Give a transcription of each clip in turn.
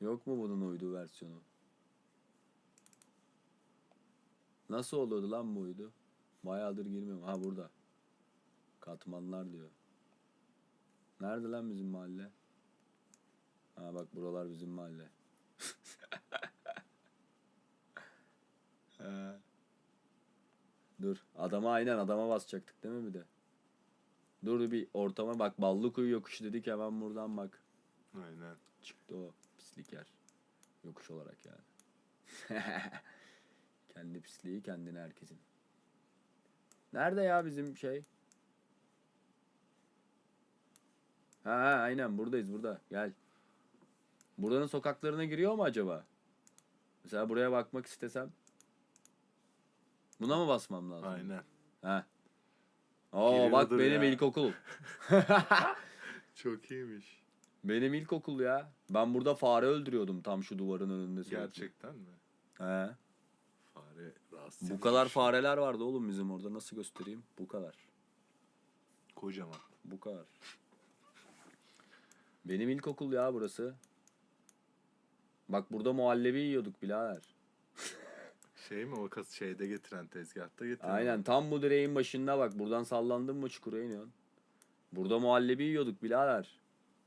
Yok mu bunun uydu versiyonu? Nasıl oluyordu lan bu uydu? Bayağıdır girmiyorum. Ha burada. Katmanlar diyor. Nerede lan bizim mahalle? Ha bak buralar bizim mahalle. Ha. Dur. Adama aynen adama basacaktık değil mi bir de? Dur bir ortama bak Ballıkuyu yokuşu dedik hemen buradan bak. Aynen. Çıktı o pislik yer. Yokuş olarak yani. Kendi pisliği kendine herkesin. Nerede ya bizim şey? Ha ha, aynen buradayız burada. Gel. Buranın sokaklarına giriyor mu acaba? Mesela buraya bakmak istesem. Buna mı basmam lazım? Aynen. Ha. Oo bak benim ya. ilkokul. Çok iyiymiş. Benim ilkokul ya. Ben burada fare öldürüyordum tam şu duvarın önünde. sürekli. Gerçekten mi? He. Fare rahatsız Bu kadar fareler vardı oğlum bizim orada. Nasıl göstereyim? Bu kadar. Kocaman. Bu kadar. Benim ilkokul ya burası. Bak burada muhallebi yiyorduk birader. Şey mi o kas şeyde getiren tezgahta getiren. Aynen tam bu direğin başında bak. Buradan sallandın mı çukura iniyorsun. Burada muhallebi yiyorduk birader.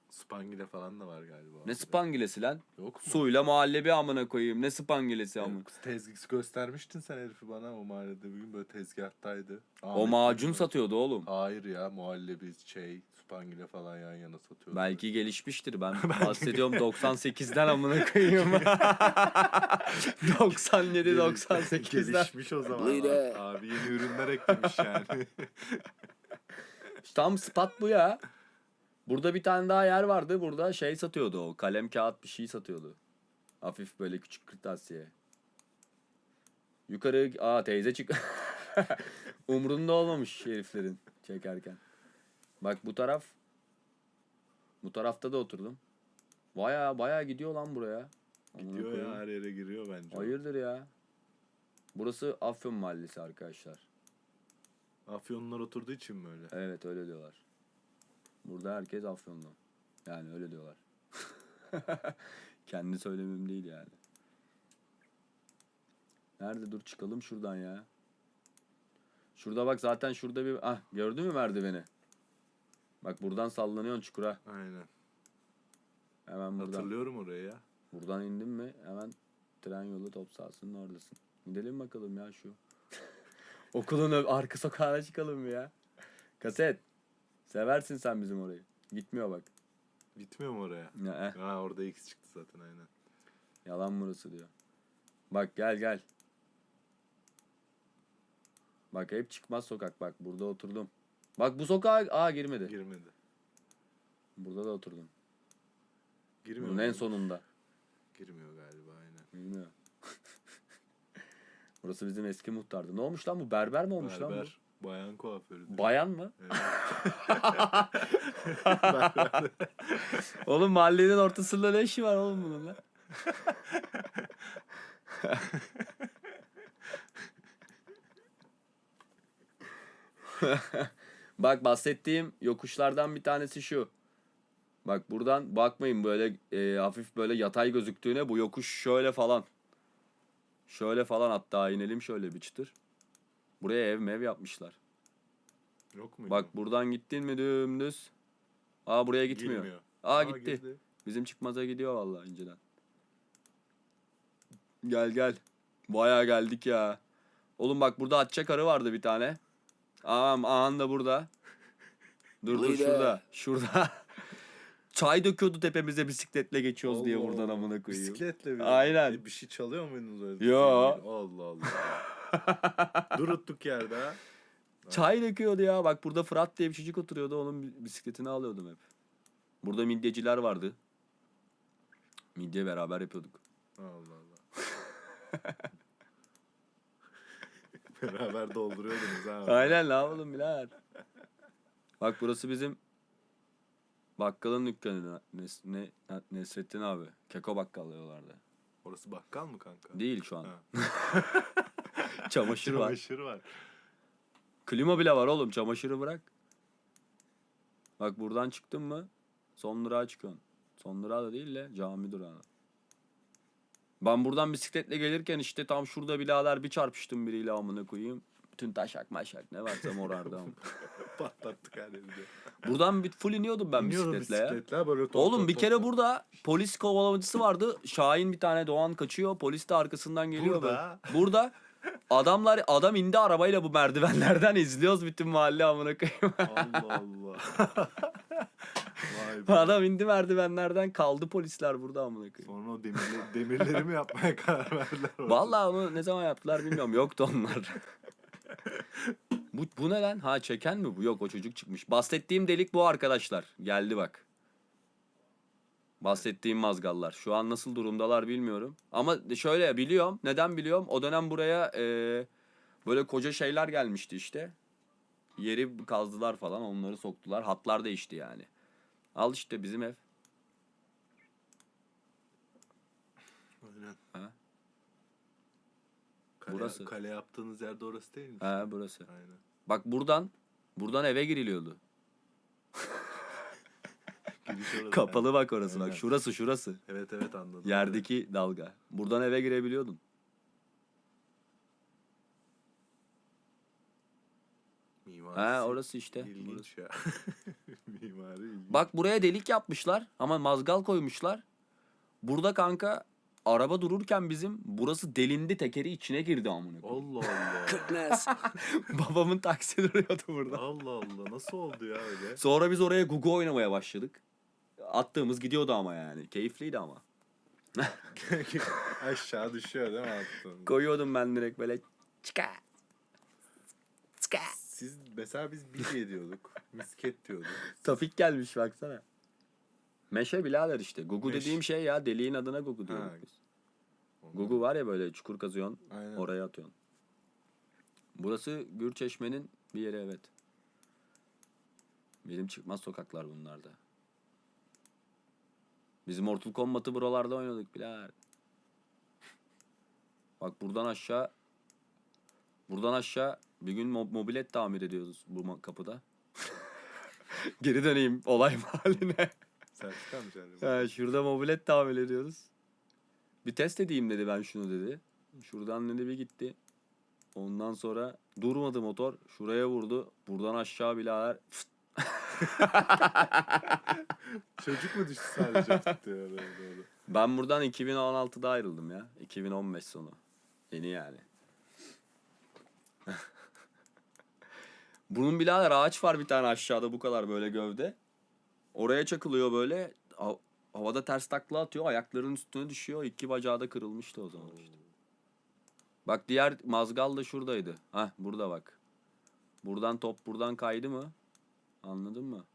Spangile falan da var galiba. Ne spangilesi lan? Yok mu? Suyla muhallebi amına koyayım. Ne spangilesi amına. Tezgah göstermiştin sen herifi bana o mahallede bir gün böyle tezgahtaydı. O Ahmet macun dedi. satıyordu oğlum. Hayır ya muhallebi şey spangile falan yan yana satıyordu. Belki gelişmiştir ben bahsediyorum 98'den amına koyayım. 97 98'den. Gelişmiş o zaman. Buyurun. Abi yeni ürünler eklemiş yani. Tam spot bu ya. Burada bir tane daha yer vardı. Burada şey satıyordu o. Kalem kağıt bir şey satıyordu. Hafif böyle küçük kırtasiye. Yukarı aa teyze çık. Umrunda olmamış heriflerin çekerken. Bak bu taraf. Bu tarafta da oturdum. Baya baya gidiyor lan buraya. Gidiyor koyayım. ya her yere giriyor bence. Hayırdır ya. Burası Afyon Mahallesi arkadaşlar. Afyonlar oturduğu için mi öyle? Evet öyle diyorlar. Burada herkes Afyonlu. Yani öyle diyorlar. Kendi söylemem değil yani. Nerede dur çıkalım şuradan ya. Şurada bak zaten şurada bir... Ah gördün mü merdiveni? Bak buradan sallanıyorsun çukura. Aynen. Hemen buradan. Hatırlıyorum orayı ya. Buradan indin mi hemen tren yolu top sahasının oradasın. Gidelim bakalım ya şu. Okulun arka sokağına çıkalım ya? Kaset. Seversin sen bizim orayı. Gitmiyor bak. Gitmiyor mu oraya? Ya, eh, Ha orada X çıktı zaten aynen. yalan burası diyor. Bak gel gel. Bak hep çıkmaz sokak bak burada oturdum. Bak bu sokağa aa girmedi. Girmedi. Burada da oturdum. Girmiyor. Bunun en sonunda. Girmiyor galiba aynen. Bilmiyor. Burası bizim eski muhtardı. Ne olmuş lan bu? Berber mi olmuş lan bu? Berber. Bayan kuaförü. Bayan mı? Evet. Oğlum mahallenin ortasında ne işi var oğlum bunun lan? Bak bahsettiğim yokuşlardan bir tanesi şu. Bak buradan bakmayın böyle e, hafif böyle yatay gözüktüğüne bu yokuş şöyle falan. Şöyle falan hatta inelim şöyle bir çıtır. Buraya ev mev yapmışlar. Yok mu? Bak buradan gittin mi dümdüz. Aa buraya gitmiyor. Aa, gitti. girdi. Bizim çıkmaza gidiyor vallahi inceden. Gel gel. Bayağı geldik ya. Oğlum bak burada atça arı vardı bir tane. Ağam ağan da burada. Dur dur Buyurun. şurada. Şurada. Çay döküyordu tepemize bisikletle geçiyoruz diye Allah buradan Allah. amına koyayım. Bisikletle mi? Aynen. E, bir şey çalıyor muydunuz öyle? Yo. Allah Allah. Duruttuk yerde ha. Çay döküyordu ya. Bak burada Fırat diye bir çocuk oturuyordu. Onun bi- bisikletini alıyordum hep. Burada midyeciler vardı. Midye beraber yapıyorduk. Allah Allah. Beraber dolduruyordunuz ha. Aynen la oğlum birader. Bak burası bizim bakkalın dükkanı. Nes, ne, Nesrettin abi. Keko bakkal diyorlardı. Orası bakkal mı kanka? Değil şu an. Ha. Çamaşır var. Çamaşır var. Klima bile var oğlum çamaşırı bırak. Bak buradan çıktın mı son durağa çıkıyorsun. Son durağa da değil de cami durağına. Ben buradan bisikletle gelirken işte tam şurada birader bir çarpıştım biriyle amına koyayım. Bütün taşak maşak ne varsa morardı ama. Patlattık. Buradan bir full iniyordum ben İniyorum bisikletle ya. bisikletle böyle top, Oğlum top, bir top, kere top. burada polis kovalamacısı vardı. Şahin bir tane Doğan kaçıyor. Polis de arkasından geliyor. Burada? böyle. Burada adamlar adam indi arabayla bu merdivenlerden izliyoruz bütün mahalle amına koyayım. Allah Allah. Vay be. adam indi merdivenlerden kaldı polisler burada amına koyayım. Sonra o demirleri, demirleri mi yapmaya karar verdiler? orada? Vallahi onu ne zaman yaptılar bilmiyorum. Yoktu onlar. bu, bu ne lan? Ha çeken mi bu? Yok o çocuk çıkmış. Bahsettiğim delik bu arkadaşlar. Geldi bak. Bahsettiğim mazgallar. Şu an nasıl durumdalar bilmiyorum. Ama şöyle biliyorum. Neden biliyorum? O dönem buraya eee, böyle koca şeyler gelmişti işte. Yeri kazdılar falan. Onları soktular. Hatlar değişti yani. Al işte bizim ev. Aynen. Ha. Kale, Burası. Kale yaptığınız yerde orası değil mi? Ha burası. Aynen. Bak buradan buradan eve giriliyordu. Kapalı bak orası bak. Aynen. Şurası şurası. Evet evet anladım. Yerdeki dalga. Buradan eve girebiliyordun. Mimarisi Ha orası işte. İlginç Burası. ya. Mimari ilginç. Bak buraya delik yapmışlar ama mazgal koymuşlar. Burada kanka araba dururken bizim burası delindi tekeri içine girdi amına koyayım. Allah Allah. Goodness. Babamın taksi duruyordu burada. Allah Allah. Nasıl oldu ya öyle? Sonra biz oraya Gugu oynamaya başladık. Attığımız gidiyordu ama yani. Keyifliydi ama. Aşağı düşüyor değil mi attın? Koyuyordum ben direkt böyle çıka. Çıka. Siz mesela biz bilye diyorduk. Misket diyorduk. Tafik gelmiş baksana. Meşe birader işte. Gugu dediğim şey ya deliğin adına Gugu diyoruz Ha. biz. Gugu var ya böyle çukur kazıyorsun Aynen. oraya atıyorsun. Burası Gürçeşme'nin bir yeri evet. Bizim çıkmaz sokaklar bunlarda. Bizim Mortal Kombat'ı buralarda oynadık birader. Bak buradan aşağı buradan aşağı bir gün mo- mobilet tamir ediyoruz bu kapıda. Geri döneyim olay mahalline. Sertifika mı canım? Ha, şurada mobilet tamir ediyoruz. Bir test edeyim dedi ben şunu dedi. Şuradan dedi bir gitti. Ondan sonra durmadı motor. Şuraya vurdu. Buradan aşağı birader. Çocuk mu düştü sadece. Ben buradan 2016'da ayrıldım ya. 2015 sonu. Yeni yani. Bunun birader ağaç var bir tane aşağıda bu kadar böyle gövde. Oraya çakılıyor böyle. Ha- Havada ters takla atıyor. Ayaklarının üstüne düşüyor. İki bacağı da kırılmıştı o zaman işte. Bak diğer mazgal da şuradaydı. Hah burada bak. Buradan top buradan kaydı mı? Anladın mı?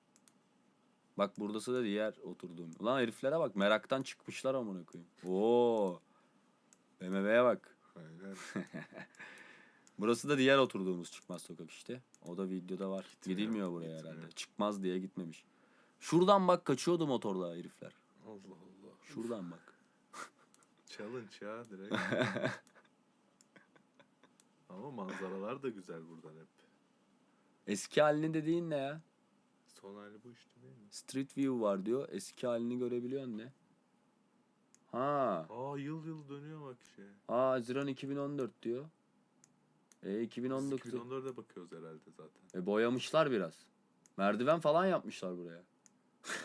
Bak buradası da diğer oturduğum. Ulan heriflere bak meraktan çıkmışlar amına koyayım. Oo. BMW'ye bak. Aynen. Burası da diğer oturduğumuz çıkmaz sokak işte. O da videoda var. Gitmiyor, Gidilmiyor buraya gitmiyor. herhalde. Çıkmaz diye gitmemiş. Şuradan bak kaçıyordu motorla herifler. Allah Allah. Şuradan bak. Challenge ya direkt. Ama manzaralar da güzel buradan hep. Eski halini dediğin ne ya? Son hali bu işte değil mi? Street View var diyor. Eski halini görebiliyorsun ne? Ha. Aa yıl yıl dönüyor bak şey. Aa Haziran 2014 diyor. E Biz 2019. 2014'e bakıyoruz herhalde zaten. E boyamışlar biraz. Merdiven falan yapmışlar buraya.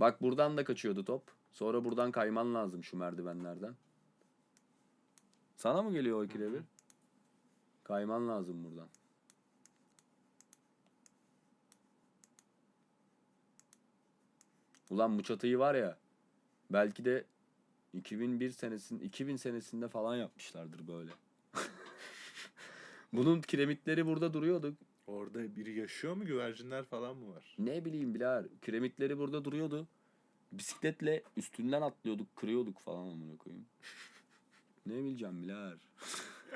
Bak buradan da kaçıyordu top. Sonra buradan kayman lazım şu merdivenlerden. Sana mı geliyor o ikide bir? Kayman lazım buradan. Ulan bu çatıyı var ya belki de 2001 senesin 2000 senesinde falan yapmışlardır böyle. Bunun kiremitleri burada duruyordu. Orada biri yaşıyor mu? Güvercinler falan mı var? Ne bileyim birader. Kiremitleri burada duruyordu. Bisikletle üstünden atlıyorduk, kırıyorduk falan amına koyayım. ne bileceğim birader.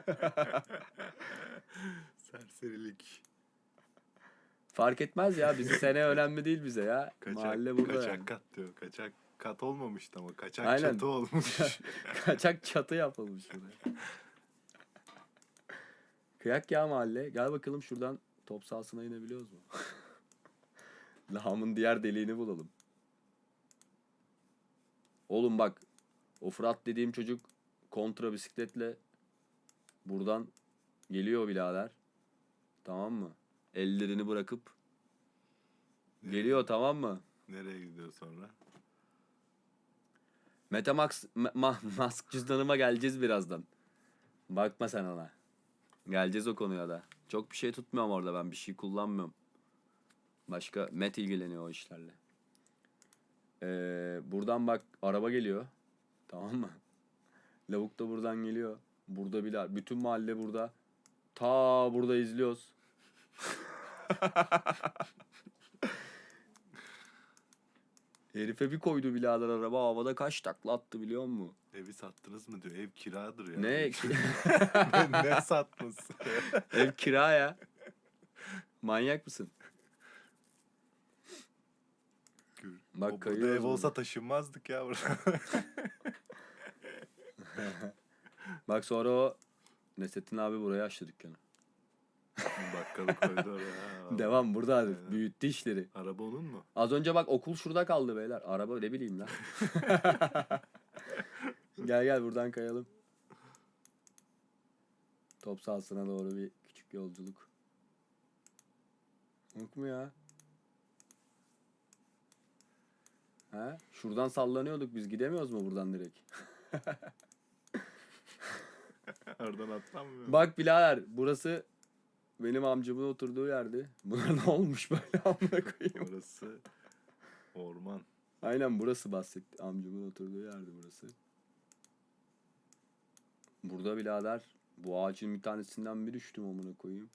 Serserilik. Fark etmez ya. Bizi sene önemli değil bize ya. Kaçak, Mahalle burada kaçak yani. kat diyor. Kaçak kat olmamıştı ama kaçak Aynen. çatı olmuş. Kaçak çatı yapılmış burada. Kıyak ya mahalle. Gel bakalım şuradan top sahasına inebiliyoruz mu? Lahamın diğer deliğini bulalım. Oğlum bak. O Fırat dediğim çocuk kontra bisikletle buradan geliyor birader. Tamam mı? Ellerini bırakıp geliyor tamam mı? Nereye gidiyor sonra? Metamax ma- ma- Mask cüzdanıma geleceğiz birazdan. Bakma sen ona. Geleceğiz o konuya da. Çok bir şey tutmuyorum orada ben bir şey kullanmıyorum. Başka Met ilgileniyor o işlerle. Ee, buradan bak araba geliyor. Tamam mı? Lavuk da buradan geliyor. Burada bile bütün mahalle burada. Ta burada izliyoruz. Herife bir koydu birader araba havada kaç takla attı biliyor musun? Evi sattınız mı diyor. Ev kiradır ya. Ne? ne, ne satması? Ev kira ya. Manyak mısın? Bak o, burada ev olsa taşınmazdık ya burada. Bak sonra o Nesettin abi buraya açtı dükkanı. Bakkalı koydu oraya. Devam burada Aynen. büyüttü işleri. Araba onun mu? Az önce bak okul şurada kaldı beyler. Araba ne bileyim lan. gel gel buradan kayalım. Top sahasına doğru bir küçük yolculuk. Yok mu ya? Ha? Şuradan sallanıyorduk biz gidemiyoruz mu buradan direkt? Oradan atlanmıyor. Bak birader burası benim amcamın oturduğu yerdi. Buna ne olmuş böyle amına koyayım. Orası orman. Aynen burası bahsetti. Amcamın oturduğu yerdi burası. Burada birader bu ağacın bir tanesinden bir düştüm amına koyayım.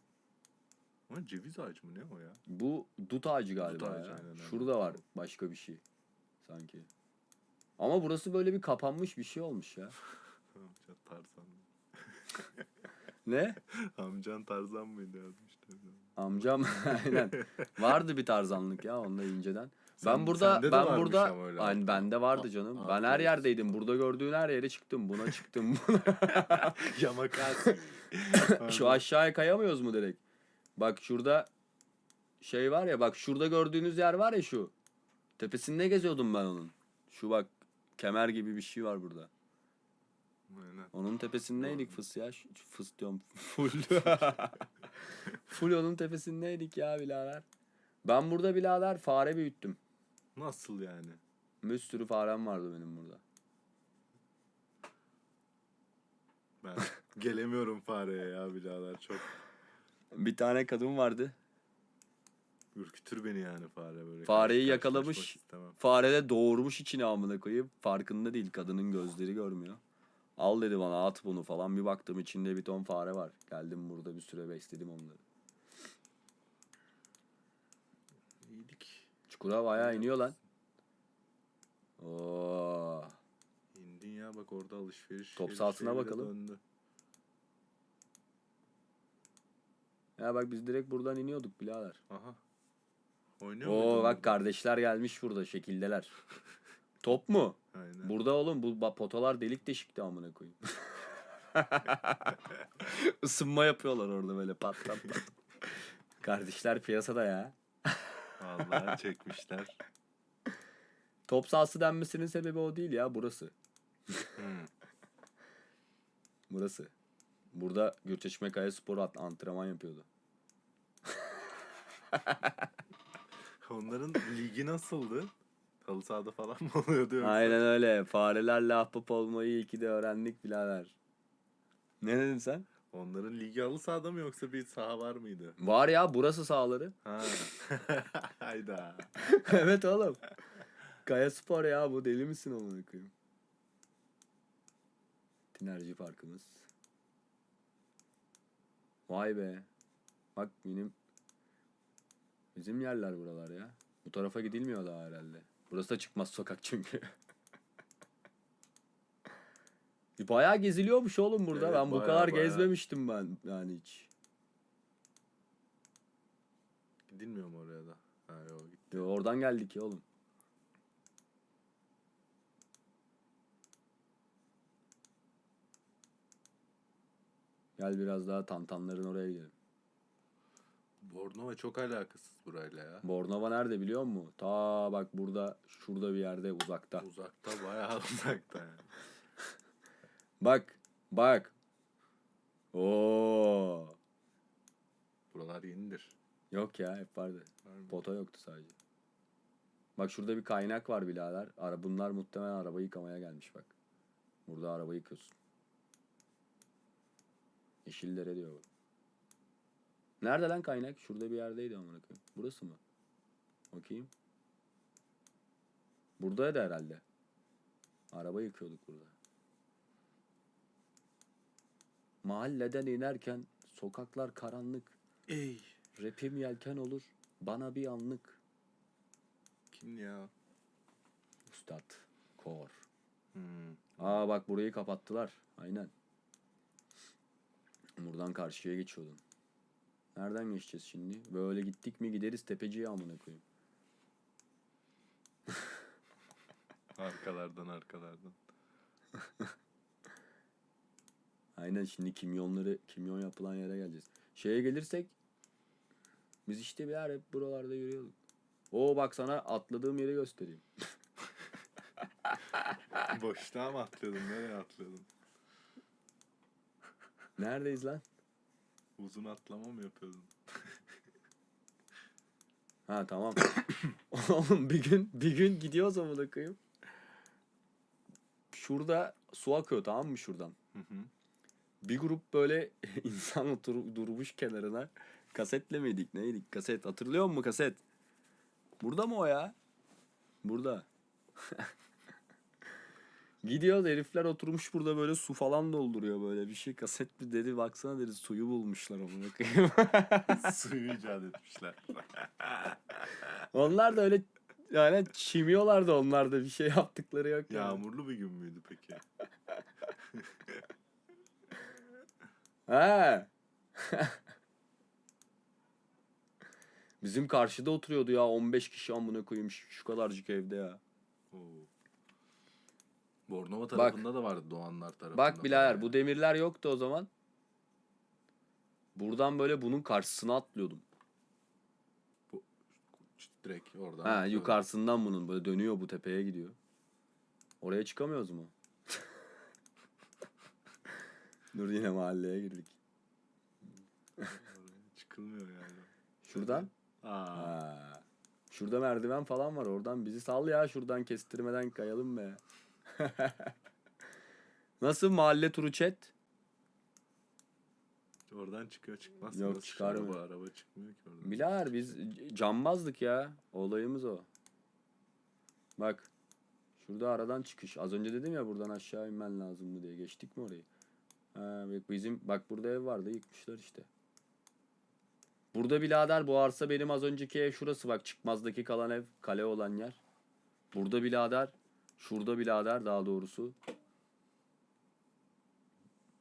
Ama ceviz ağacı mı ne o ya? Bu dut ağacı galiba ağacı, ya. aynen, aynen. Şurada var başka bir şey sanki. Ama burası böyle bir kapanmış bir şey olmuş ya. Tarzan. Ne? Amcan Tarzan mıydı yazmışlar. Amcam aynen. Vardı bir tarzanlık ya onda inceden. Sen- ben burada de ben burada aynı bende vardı A- canım. altı ben her yerdeydim. Burada gördüğün her yere çıktım. Buna çıktım. Yamakasi. Şu aşağıya kayamıyoruz mu direkt? Bak şurada şey var ya bak şurada gördüğünüz yer var ya şu. Tepesinde geziyordum ben onun. Şu bak kemer gibi bir şey var burada. Aynen. Onun tepesindeydik fıs ya. Fıs diyorum. Full. Full onun tepesindeydik ya birader. Ben burada birader fare büyüttüm. Nasıl yani? Bir sürü farem vardı benim burada. Ben gelemiyorum fareye ya birader çok Bir tane kadın vardı. ürkütür beni yani fare böyle. Fareyi yakalamış. Fare de doğurmuş içine amına koyup farkında değil. Kadının gözleri görmüyor. Al dedi bana at bunu falan. Bir baktım içinde bir ton fare var. Geldim burada bir süre besledim onları. İyiydik. Çukura bayağı iniyor lan. Oo. İndin ya bak orada alışveriş. Top sahasına bakalım. döndü. Ya bak biz direkt buradan iniyorduk birader. Aha. Oynuyor Oo bak kardeşler gelmiş burada şekildeler. Top mu? Aynen. Burada oğlum bu potalar delik deşikti amına koyayım. Isınma yapıyorlar orada böyle pat pat pat. Kardeşler piyasada ya. Vallahi çekmişler. Top sahası denmesinin sebebi o değil ya burası. Hmm. Burası. Burada Gürçeşme Kaya Spor antrenman yapıyordu. Onların ligi nasıldı? Halı sahada falan mı oluyordu yoksa? Aynen öyle. Farelerle ahbap olmayı iyi ki de öğrendik birader. Ne dedin sen? Onların ligi halı sahada mı yoksa bir saha var mıydı? Var ya burası sahaları. Ha. Hayda. evet oğlum. Kaya Spor ya bu deli misin amına koyayım? Tinerci Parkımız. Vay be. Bak benim bizim yerler buralar ya. Bu tarafa gidilmiyor daha herhalde. Burası da çıkmaz sokak çünkü. Bayağı geziliyormuş oğlum burada. Evet, ben bu bayağı, kadar bayağı. gezmemiştim ben yani hiç. Gidilmiyor mu oraya da? Ha yok gitti. Yo, oradan geldik ya oğlum. Gel biraz daha tantanların oraya gidelim. Bornova çok alakasız burayla ya. Bornova nerede biliyor musun? Ta bak burada şurada bir yerde uzakta. Uzakta bayağı uzakta yani. Bak bak. Oo. Buralar yenidir. Yok ya hep vardı. Var? Pota yoktu sadece. Bak şurada bir kaynak var birader. Ara, bunlar muhtemelen araba yıkamaya gelmiş bak. Burada araba yıkıyorsun. Yeşillere diyor bu. Nerede lan kaynak? Şurada bir yerdeydi amına koyayım. Burası mı? Bakayım. Buradaydı herhalde. Araba yıkıyorduk burada. Mahalleden inerken sokaklar karanlık. Ey. Rapim yelken olur. Bana bir anlık. Kim ya? Üstad. Kor. Hmm. Aa bak burayı kapattılar. Aynen. Buradan karşıya geçiyordum. Nereden geçeceğiz şimdi? Böyle gittik mi gideriz tepeciye amına koyayım. Arkalardan arkalardan. Aynen şimdi kimyonları kimyon yapılan yere geleceğiz. Şeye gelirsek biz işte bir hep buralarda yürüyorduk. Oo bak sana atladığım yeri göstereyim. Boşluğa mı atladın? Nereye atladın? Neredeyiz lan? Uzun atlama mı yapıyordun? Ha tamam. Oğlum bir gün bir gün gidiyoruz amına koyayım. Şurada su akıyor tamam mı şuradan? Hı hı. Bir grup böyle insan otur, durmuş kenarına. Kasetle miydik neydik? Kaset hatırlıyor musun kaset? Burada mı o ya? Burada. Gidiyoruz herifler oturmuş burada böyle su falan dolduruyor böyle bir şey. Kaset mi dedi baksana dedi suyu bulmuşlar amına koyayım. Suyu icat etmişler. onlar da öyle yani çimiyorlar da onlar da bir şey yaptıkları yok. yani. Yağmurlu bir gün müydü peki? He. Bizim karşıda oturuyordu ya 15 kişi amına koyayım şu kadarcık evde ya. Oo. Bornova tarafında da vardı Doğanlar tarafında. Bak birader bu demirler yoktu o zaman. Buradan böyle bunun karşısına atlıyordum. Direkt oradan. Ha atlıyordun. yukarısından bunun böyle dönüyor bu tepeye gidiyor. Oraya çıkamıyoruz mu? Dur yine mahalleye girdik. Çıkılmıyor yani. Şuradan. Aa. Ha. Şurada merdiven falan var. Oradan bizi sal ya. Şuradan kestirmeden kayalım be. Nasıl mahalle turu chat? Oradan çıkıyor çıkmaz. Yok, Nasıl çıkarmıyor. Araba, araba çıkmıyor ki oradan. Bilader biz c- cambazdık ya. Olayımız o. Bak. Şurada aradan çıkış. Az önce dedim ya buradan aşağı inmen lazımdı diye. Geçtik mi orayı? Ha, bizim bak burada ev vardı yıkmışlar işte. Burada birader bu arsa benim az önceki ev şurası bak çıkmazdaki kalan ev kale olan yer. Burada birader şurada birader daha doğrusu.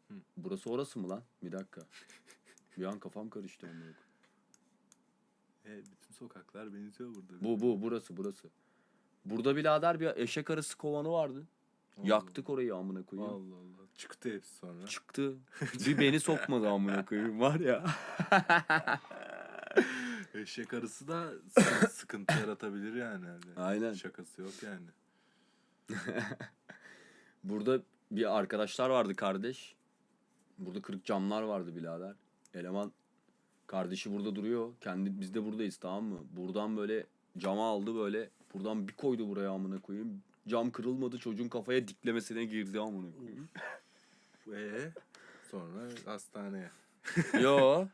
Hı. Burası orası mı lan? Bir dakika. Bir an kafam karıştı koyayım. E, bütün sokaklar benziyor burada. Bu bu burası burası. Burada birader bir eşek arısı kovanı vardı. Allah Yaktık orayı amına koyayım. Allah Allah. Çıktı hepsi sonra. Çıktı. Bir beni sokmadı amına koyayım var ya. Eşek arısı da sı- sıkıntı yaratabilir yani. Öyle. Aynen. Şakası yok yani. Burada bir arkadaşlar vardı kardeş. Burada kırık camlar vardı birader. Eleman kardeşi burada duruyor. Kendi biz de buradayız tamam mı? Buradan böyle cama aldı böyle. Buradan bir koydu buraya amına koyayım. Cam kırılmadı çocuğun kafaya diklemesine girdi amına koyayım. Ve sonra hastaneye. Yo.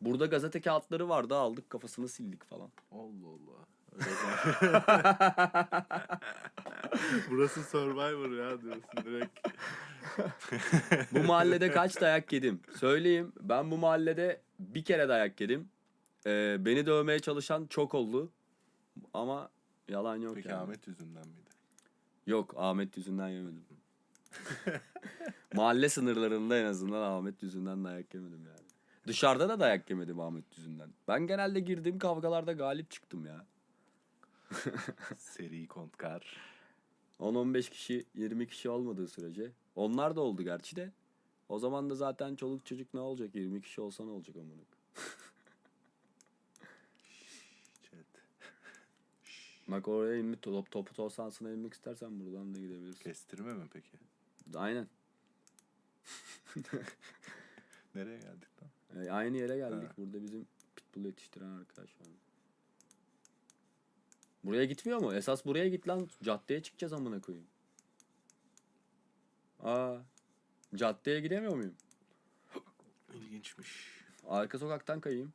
Burada gazete kağıtları vardı aldık kafasını sildik falan. Allah Allah. Öyle Burası Survivor ya diyorsun direkt. Bu mahallede kaç dayak yedim? Söyleyeyim ben bu mahallede bir kere dayak yedim. Ee, beni dövmeye çalışan çok oldu. Ama yalan yok Peki yani. Ahmet yüzünden miydi? Yok Ahmet yüzünden yemedim. Mahalle sınırlarında en azından Ahmet yüzünden dayak yemedim yani. Dışarıda da dayak yemedim Ahmet yüzünden. Ben genelde girdiğim kavgalarda galip çıktım ya. Seri kontkar. 10-15 kişi 20 kişi olmadığı sürece. Onlar da oldu gerçi de. O zaman da zaten çoluk çocuk ne olacak? 20 kişi olsa ne olacak amına? Bak oraya inmek top, topu tosansına inmek istersen buradan da gidebilirsin. Kestirme mi peki? Aynen. Nereye geldik lan? E, aynı yere geldik. Ha. Burada bizim pitbull yetiştiren arkadaş var. Buraya gitmiyor mu? Esas buraya git lan. Caddeye çıkacağız amına koyayım. Aa. Caddeye gidemiyor muyum? İlginçmiş. Arka sokaktan kayayım.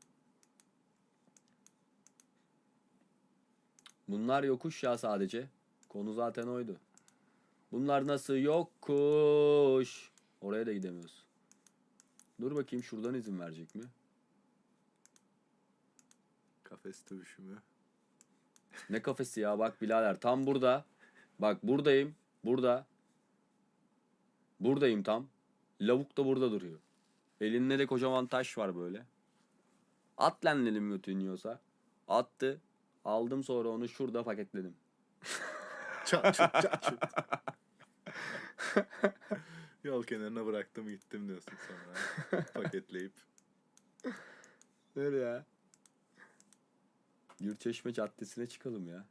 Bunlar yokuş ya sadece. Konu zaten oydu. Bunlar nasıl yokuş? Oraya da gidemiyoruz. Dur bakayım şuradan izin verecek mi? Kafes dövüşümü. Ne kafesi ya bak birader tam burada. Bak buradayım. Burada. Buradayım tam. Lavuk da burada duruyor. Elinde de kocaman taş var böyle. At lan dedim götün yiyorsa. Attı. Aldım sonra onu şurada paketledim. Çat çut çat çut. Yol kenarına bıraktım gittim diyorsun sonra. Paketleyip. Nereye ya? Yurtçeşme Caddesi'ne çıkalım ya.